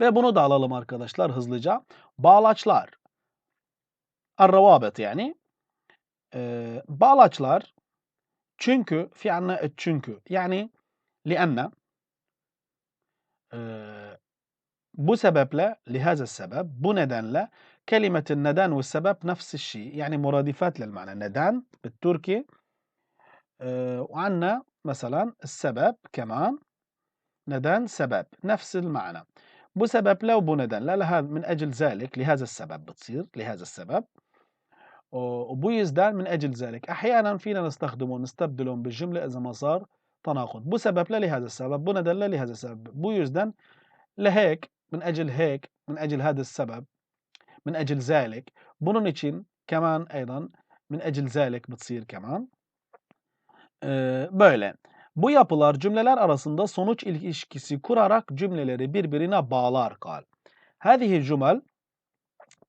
Ve bunu da alalım arkadaşlar hızlıca. Bağlaçlar. Arravabet yani. Ee, bağlaçlar çünkü في عنا çünkü yani لأن e, bu sebeple لهذا السبب bu nedenle كلمة الندان والسبب نفس الشيء يعني مرادفات للمعنى ندان بالتركي أه وعندنا مثلا السبب كمان ندان سبب نفس المعنى sebeple ve bu nedenle لهذا من أجل ذلك لهذا السبب بتصير لهذا السبب. yüzden من أجل ذلك. أحيانا فينا نستخدمه نستبدلهم بالجملة إذا ما صار تناقض. bu sebeple لهذا السبب. bu nedenle لهذا السبب. yüzden لهيك من أجل هيك من أجل هذا السبب من أجل ذلك. için كمان أيضا من أجل ذلك بتصير كمان. böyle. Bu yapılar cümleler arasında sonuç ilişkisi kurarak cümleleri birbirine bağlar kal. هذه الجمل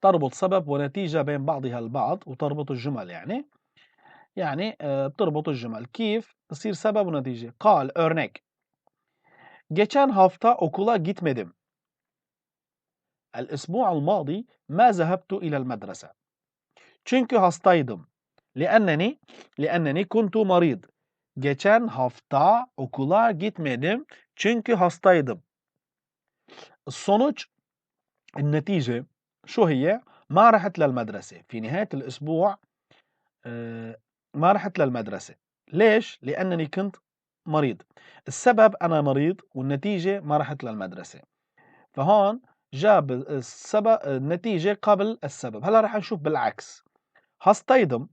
تربط سبب ونتيجة بين بعضها البعض وتربط الجمل يعني يعني e, تربط الجمل كيف تصير سبب ونتيجة قال örnek geçen hafta okula gitmedim الأسبوع الماضي ما ذهبت إلى المدرسة çünkü hastaydım لأنني لأنني كنت مريض Geçen hafta okula gitmedim çünkü hastaydım. Sonuç النتيجة شو هي؟ ما رحت للمدرسة في نهاية الأسبوع ما رحت للمدرسة ليش؟ لأنني كنت مريض السبب أنا مريض والنتيجة ما رحت للمدرسة فهون جاب السبب النتيجة قبل السبب هلا رح نشوف بالعكس hastaydım.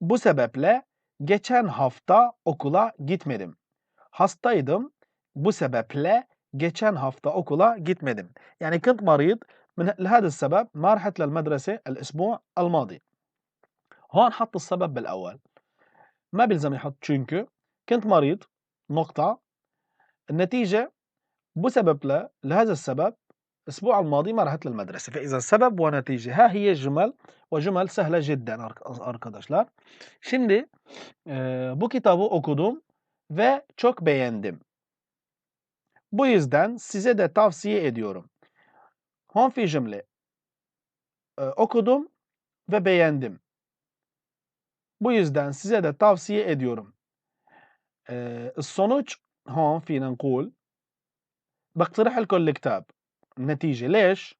Bu sebeple geçen hafta okula gitmedim. Hastaydım. Bu sebeple geçen hafta okula gitmedim. يعني كنت مريض من لهذا السبب ما رحت للمدرسة الأسبوع الماضي هون حط السبب بالأول ما بيلزم يحط çünkü كنت مريض نقطة النتيجة بسبب له لهذا السبب الأسبوع الماضي ما رحت للمدرسة فإذا سبب ونتيجة ها هي الجمل وجمل سهلة جدا arkadaşlar. Şimdi e, bu kitabı okudum ve çok beğendim. Bu yüzden size de tavsiye ediyorum. Hon fi cümle. E, okudum ve beğendim. Bu yüzden size de tavsiye ediyorum. E, sonuç هون فينا نقول بقترح لكم الكتاب النتيجة ليش؟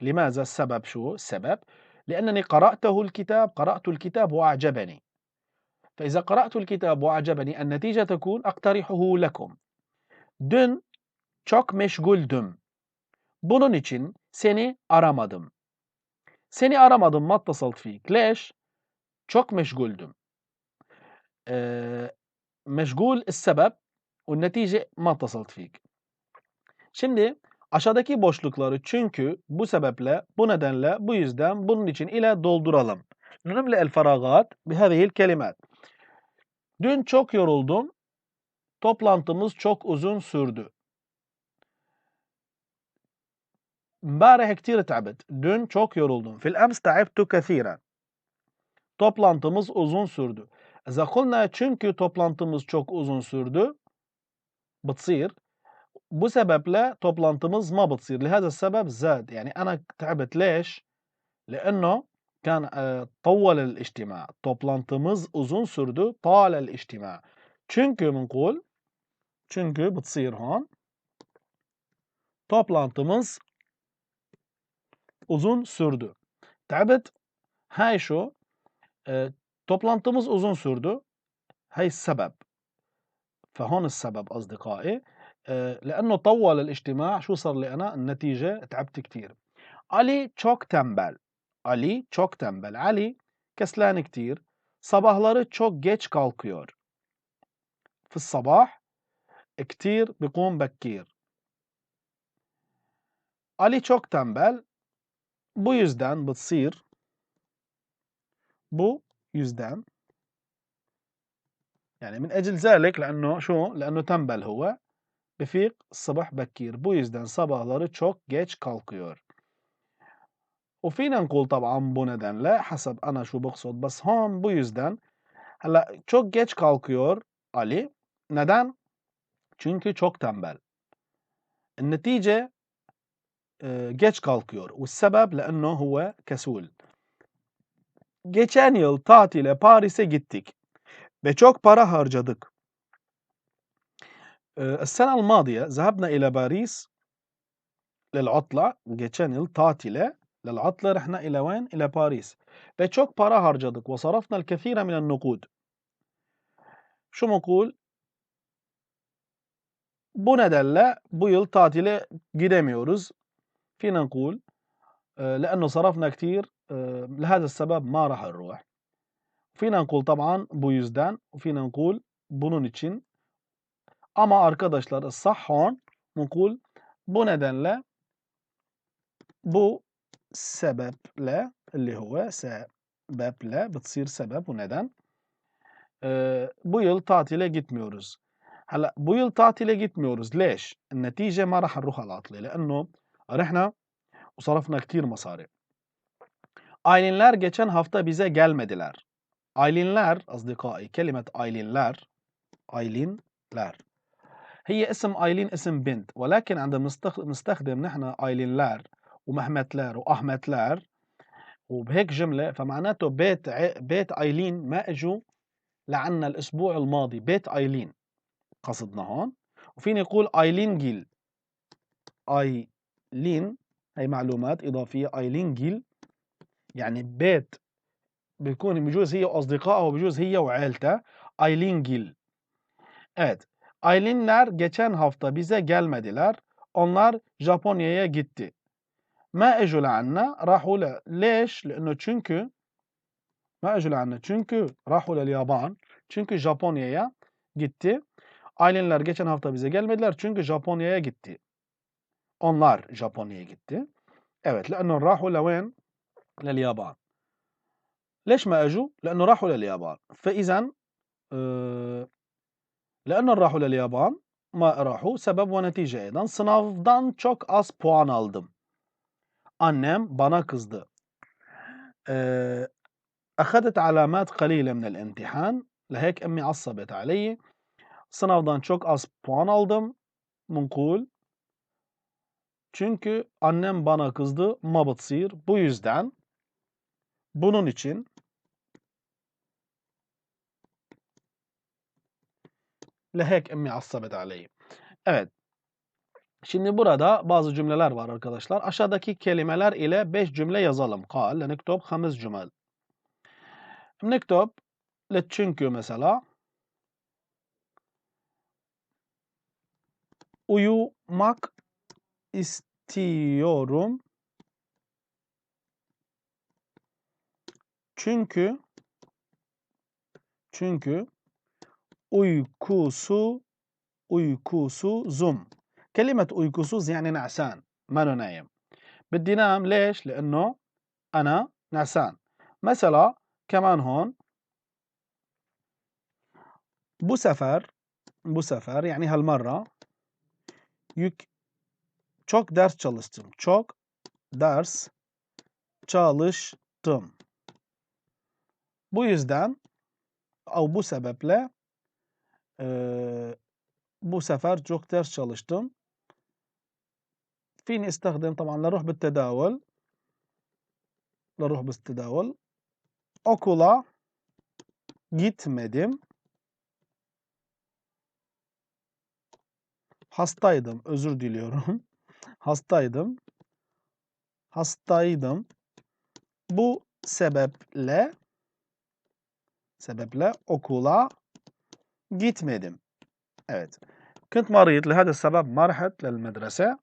لماذا السبب شو؟ السبب لأنني قرأته الكتاب قرأت الكتاب وأعجبني فإذا قرأت الكتاب وأعجبني النتيجة تكون أقترحه لكم Dün çok meşguldüm. Bunun için seni aramadım. Seni aramadım ما اتصلت فيك. ليش؟ çok meşguldüm. Ee, meşgul السبب والنتيجة ما اتصلت فيك. Şimdi aşağıdaki boşlukları çünkü, bu sebeple, bu nedenle, bu yüzden, bunun için ile dolduralım. نملأ الفراغات بهذه الكلمات. Dün çok yoruldum. Toplantımız çok uzun sürdü. امبارح كتير تعبت. Dün çok yoruldum. في الأمس تعبت كثيرا. Toplantımız uzun sürdü. إذا قلنا çünkü toplantımız çok uzun sürdü بتصير Bu sebeple toplantımız ما بتصير. لهذا السبب زاد. يعني أنا تعبت ليش؟ لأنه كان طول الاجتماع. toplantımız uzun sürdü طال الاجتماع. çünkü بنقول؟ çünkü بتصير هون. toplantımız uzun sürdü. تعبت؟ هاي شو؟ e, toplantımız uzun sürdü. هاي السبب. فهون السبب أصدقائي. لأنه طول الاجتماع شو صار لي أنا النتيجة تعبت كتير Ali çok tembel. Ali çok tembel. Ali keslan كتير. Sabahları çok geç kalkıyor. في الصباح كتير بيقوم بكير. Ali çok tembel. Bu yüzden بتصير bu yüzden يعني من أجل ذلك لأنه شو لأنه tembel هو بفيق الصبح بكير bu yüzden sabahları çok geç kalkıyor وفينا نقول طبعا bu nedenle حسب أنا شو بقصد بس هون bu yüzden هلا çok geç kalkıyor Ali neden? Çünkü çok tembel. النتيجة e, geç kalkıyor. والسبب لأنه هو كسول. Geçen yıl tatile Paris'e gittik ve çok para harcadık. E, السنة الماضية ذهبنا إلى باريس للعطلة yıl tatile للعطلة رحنا إلى وين؟ إلى باريس ve çok para harcadık وصرفنا الكثير من النقود. Şu مقول bu nedenle bu yıl tatile gidemiyoruz. فينا نقول آه، لأنه صرفنا كتير آه، لهذا السبب ما راح نروح. فينا نقول طبعا bu yüzden وفينا نقول bunun için ama arkadaşlar الصح هون نقول bu nedenle bu sebeple اللي هو sebeple بتصير sebep bu neden آه، bu yıl tatile gitmiyoruz. هلا bu yıl tatile gitmiyoruz ليش؟ النتيجة ما راح نروح على العطلة لأنه رحنا وصرفنا كتير مصاري. Aylinler geçen hafta bize gelmediler. Aylinler أصدقائي كلمة aylinler aylinler هي اسم آيلين اسم بنت ولكن عندما نستخ- نستخدم نحن ايلينلار ومهمتلار واحمتلار وبهيك جملة فمعناته بيت ع... بيت آيلين ما اجوا لعنا الأسبوع الماضي بيت آيلين. قصدنا هون؟ وفيني أقول آيلين جيل. آيلين هي معلومات إضافية آيلين جيل يعني بيت بيكون بجوز هي واصدقائها وبجوز هي وعيلتها آيلين جيل. Evet. Aylinler geçen hafta bize gelmediler. Onlar Japonya'ya gitti. ما اجوا لعنا راحوا ل... ليش؟ لأنه çünkü ما اجوا لعنا çünkü راحوا لليابان çünkü Japonya'ya gitti. Aylinler geçen hafta bize gelmediler çünkü Japonya'ya gitti. Onlar Japonya'ya gitti. Evet لأنه راحوا لوين؟ لليابان. ليش ما اجوا؟ لأنه راحوا لليابان. فإذا آه لأنه راحوا لليابان ما راحوا سبب ونتيجة أيضا sınavdan çok az puan aldım. Annem bana kızdı. آه، أخذت علامات قليلة من الامتحان لهيك أمي عصبت علي sınavdan çok az puan aldım. منقول çünkü annem bana kızdı ما بتصير bu yüzden bunun için Lehek emmi assabet aleyhi. Evet. Şimdi burada bazı cümleler var arkadaşlar. Aşağıdaki kelimeler ile 5 cümle yazalım. Kal, nektob, hamiz cümel. Nektob, let çünkü mesela. Uyumak istiyorum. Çünkü çünkü اويكوسو أيكوسو زوم كلمة أيكوسوز يعني نعسان ما نايم بدي نام ليش؟ لأنه أنا نعسان مثلا كمان هون بسفر بسفر يعني هالمرة يك çok ders çalıştım. Çok ders çalıştım. بو يزدان أو bu sebeple eee, bu sefer çok ders çalıştım. فيني استخدم طبعا لروح بالتداول لروح بالتداول okula gitmedim. Hastaydım. Özür diliyorum. Hastaydım. Hastaydım. Bu sebeple sebeple okula gitmedim. Evet. كنت مريض لهذا السبب ما رحت للمدرسة.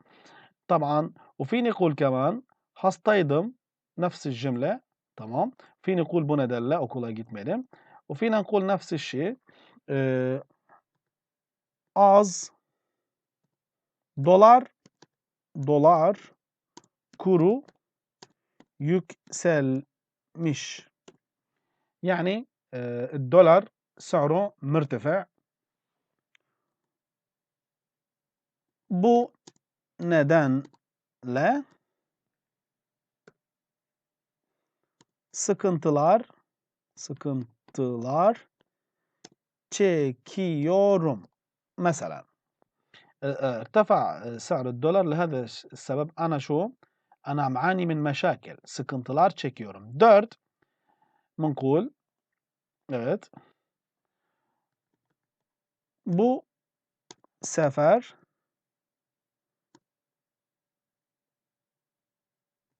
طبعا وفيني أقول كمان hastaydım نفس الجملة تمام فيني نقول bu nedenle okula gitmedim وفينا نقول نفس الشيء Ee, az dolar dolar kuru yükselmiş يعني آه، الدولار سعره مرتفع bu nedenle sıkıntılar sıkıntılar çekiyorum. Mesela آه، آه، ارتفع آه، سعر الدولار لهذا الش- السبب أنا شو أنا عم أعاني من مشاكل sıkıntılar çekiyorum. 4 منقول evet bu sefer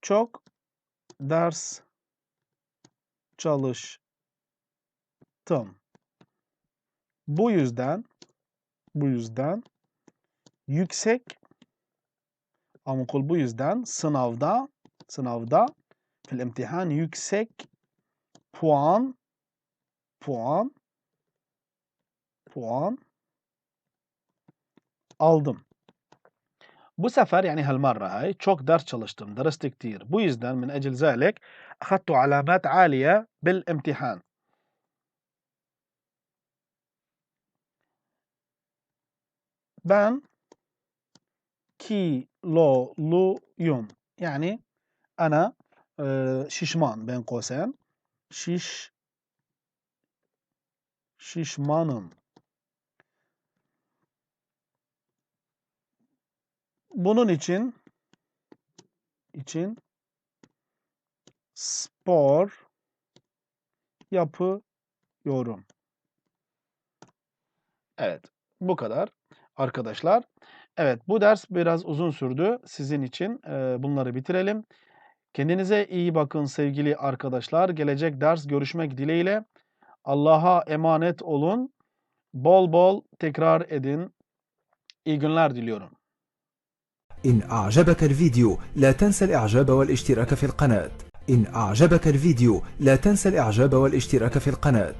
çok ders çalıştım. Bu yüzden bu yüzden yüksek ama kul bu yüzden sınavda sınavda fil imtihan yüksek puan puan puan aldım. Bu sefer yani halmarra hay çok ders çalıştım. Ders tektir. Bu yüzden min ecil zalik ahattu alamat aliye bil imtihan. Ben kiloluyum. Yani ana e, şişman ben kosen. Şiş şişmanım. Bunun için için spor yapıyorum. Evet, bu kadar arkadaşlar. Evet, bu ders biraz uzun sürdü. Sizin için bunları bitirelim. Kendinize iyi bakın sevgili arkadaşlar. Gelecek ders görüşmek dileğiyle. Allah'a emanet olun. Bol bol tekrar edin. İyi günler diliyorum. إن أعجبك الفيديو لا تنسى الإعجاب والاشتراك في القناة. إن أعجبك الفيديو لا تنسى الإعجاب والاشتراك في القناة.